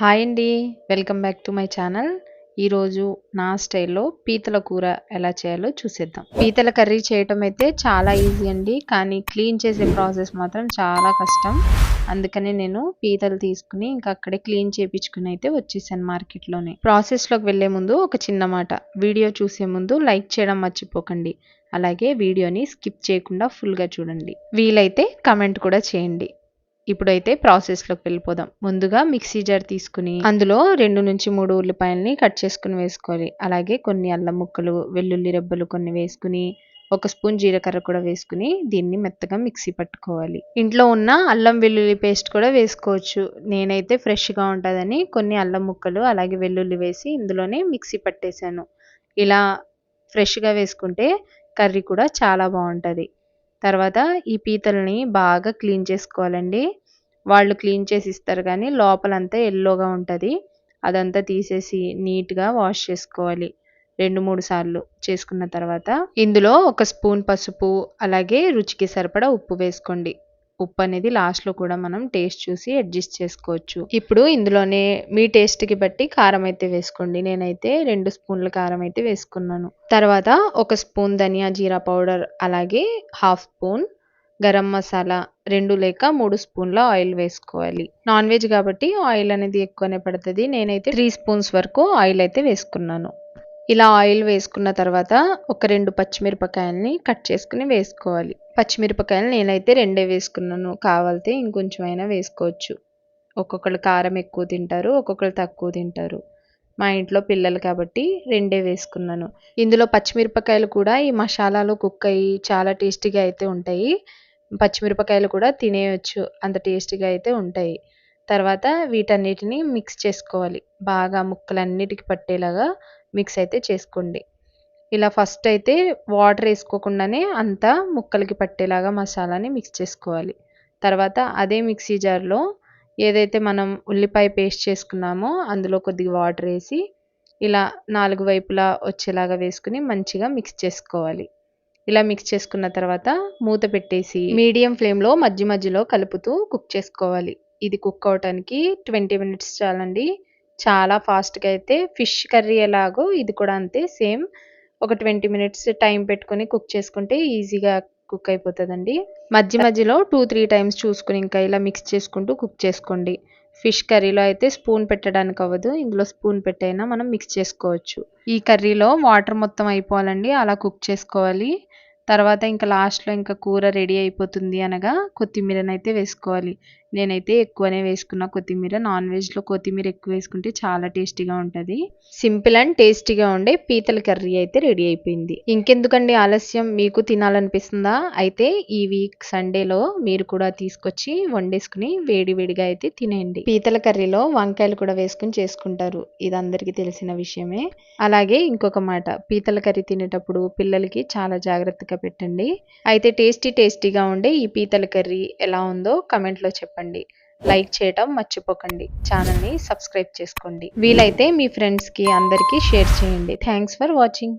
Hi అండి welcome back to my channel. ఈరోజు నా స్టైల్లో పీతల కూర ఎలా చేయాలో చూసేద్దాం. పీతల కర్రీ చేయటం అయితే చాలా ఈజీ అండి కానీ క్లీన్ చేసే ప్రాసెస్ మాత్రం చాలా కష్టం. అందుకనే నేను పీతలు తీసుకుని ఇంకా అక్కడే క్లీన్ చేయించుకుని అయితే వచ్చేసాను మార్కెట్లోనే. ప్రాసెస్లోకి వెళ్ళే ముందు ఒక చిన్న మాట. వీడియో చూసే ముందు లైక్ చేయడం మర్చిపోకండి. అలాగే వీడియోని స్కిప్ చేయకుండా ఫుల్గా చూడండి. వీలైతే కమెంట్ కూడా చేయండి. ఇప్పుడైతే ప్రాసెస్లోకి వెళ్ళిపోదాం. ముందుగా మిక్సీ జార్ తీసుకుని అందులో రెండు నుంచి మూడు ఉల్లిపాయల్ని కట్ చేసుకుని వేసుకోవాలి. అలాగే కొన్ని అల్లం ముక్కలు వెల్లుల్లి రెబ్బలు కొన్ని వేసుకుని ఒక స్పూన్ జీలకర్ర కూడా వేసుకుని దీన్ని మెత్తగా మిక్సీ పట్టుకోవాలి. ఇంట్లో ఉన్న అల్లం వెల్లుల్లి పేస్ట్ కూడా వేసుకోవచ్చు. నేనైతే ఫ్రెష్గా ఉంటుందని కొన్ని అల్లం ముక్కలు అలాగే వెల్లుల్లి వేసి ఇందులోనే మిక్సీ పట్టేశాను. ఇలా ఫ్రెష్గా వేసుకుంటే కర్రీ కూడా చాలా బాగుంటుంది. తర్వాత ఈ పీతల్ని బాగా క్లీన్ చేసుకోవాలండి. వాళ్ళు క్లీన్ చేసి ఇస్తారు కానీ లోపలంతా ఎల్లోగా ఉంటుంది. అదంతా తీసేసి నీట్గా వాష్ చేసుకోవాలి. రెండు మూడు సార్లు చేసుకున్న తర్వాత ఇందులో ఒక స్పూన్ పసుపు అలాగే రుచికి సరిపడా ఉప్పు వేసుకోండి. ఉప్పు అనేది లాస్ట్లో కూడా మనం టేస్ట్ చూసి అడ్జస్ట్ చేసుకోవచ్చు. ఇప్పుడు ఇందులోనే మీ టేస్ట్కి బట్టి కారం అయితే వేసుకోండి. నేనైతే రెండు స్పూన్ల కారం అయితే వేసుకున్నాను. తర్వాత ఒక స్పూన్ ధనియా జీరా పౌడర్ అలాగే హాఫ్ స్పూన్ గరం మసాలా రెండు లేక మూడు స్పూన్ల ఆయిల్ వేసుకోవాలి. నాన్ వెజ్ కాబట్టి ఆయిల్ అనేది ఎక్కువనే పడుతుంది. నేనైతే త్రీ స్పూన్స్ వరకు ఆయిల్ అయితే వేసుకున్నాను. ఇలా ఆయిల్ వేసుకున్న తర్వాత ఒక రెండు పచ్చిమిరపకాయలని కట్ చేసుకుని వేసుకోవాలి. పచ్చిమిరపకాయలు నేనైతే రెండే వేసుకున్నాను. కావాలితే ఇంకొంచెం అయినా వేసుకోవచ్చు. ఒక్కొక్కరు కారం ఎక్కువ తింటారు ఒక్కొక్కరు తక్కువ తింటారు. మా ఇంట్లో పిల్లలు కాబట్టి రెండే వేసుకున్నాను. ఇందులో పచ్చిమిరపకాయలు కూడా ఈ మసాలాలో కుక్ అయ్యి చాలా టేస్టీగా అయితే ఉంటాయి. పచ్చిమిరపకాయలు కూడా తినేయచ్చు. అంత టేస్టీగా అయితే ఉంటాయి. తర్వాత వీటన్నిటిని మిక్స్ చేసుకోవాలి. బాగా ముక్కలన్నిటికి పట్టేలాగా మిక్స్ అయితే చేసుకోండి. ఇలా ఫస్ట్ అయితే వాటర్ వేసుకోకుండానే అంతా ముక్కలకి పట్టేలాగా మసాలాని మిక్స్ చేసుకోవాలి. తర్వాత అదే మిక్సీ జార్లో ఏదైతే మనం ఉల్లిపాయ పేస్ట్ చేసుకున్నామో అందులో కొద్దిగా వాటర్ వేసి ఇలా నాలుగు వైపులా వచ్చేలాగా వేసుకుని మంచిగా మిక్స్ చేసుకోవాలి. ఇలా మిక్స్ చేసుకున్న తర్వాత మూత పెట్టేసి మీడియం ఫ్లేమ్లో మధ్య మధ్యలో కలుపుతూ కుక్ చేసుకోవాలి. ఇది కుక్ అవటానికి ట్వంటీ మినిట్స్ చాలండి. చాలా ఫాస్ట్గా అయితే ఫిష్ కర్రీ ఎలాగో ఇది కూడా అంతే సేమ్ ఒక ట్వంటీ మినిట్స్ టైం పెట్టుకొని కుక్ చేసుకుంటే ఈజీగా కుక్ అయిపోతుందండి. మధ్య మధ్యలో టూ త్రీ టైమ్స్ చూసుకుని ఇంకా ఇలా మిక్స్ చేసుకుంటూ కుక్ చేసుకోండి. ఫిష్ కర్రీలో అయితే స్పూన్ పెట్టడానికి అవ్వదు ఇందులో స్పూన్ పెట్టైనా మనం మిక్స్ చేసుకోవచ్చు. ఈ కర్రీలో వాటర్ మొత్తం అయిపోవాలండి అలా కుక్ చేసుకోవాలి. తర్వాత ఇంకా లాస్ట్లో ఇంకా కూర రెడీ అయిపోతుంది అనగా కొత్తిమీరని అయితే వేసుకోవాలి. నేనైతే ఎక్కువనే వేసుకున్న కొత్తిమీర. నాన్ వెజ్లో కొత్తిమీర ఎక్కువ వేసుకుంటే చాలా టేస్టీగా ఉంటుంది. సింపుల్ అండ్ టేస్టీగా ఉండే పీతల కర్రీ అయితే రెడీ అయిపోయింది. ఇంకెందుకండి ఆలస్యం? మీకు తినాలనిపిస్తుందా? అయితే ఈ వీక్ సండేలో మీరు కూడా తీసుకొచ్చి వండేసుకుని వేడివేడిగా అయితే తినేయండి. పీతల కర్రీలో వంకాయలు కూడా వేసుకుని చేసుకుంటారు. ఇది అందరికీ తెలిసిన విషయమే. అలాగే ఇంకొక మాట. పీతల కర్రీ తినేటప్పుడు పిల్లలకి చాలా జాగ్రత్తగా పెట్టండి. అయితే టేస్టీ టేస్టీగా ఉండే ఈ పీతల కర్రీ ఎలా ఉందో కమెంట్లో చెప్పండి. చెప్పండి. లైక్ చేయటం మర్చిపోకండి. ఛానల్ని సబ్స్క్రైబ్ చేసుకోండి. వీలైతే మీ ఫ్రెండ్స్కి అందరికీ షేర్ చేయండి. Thanks for watching.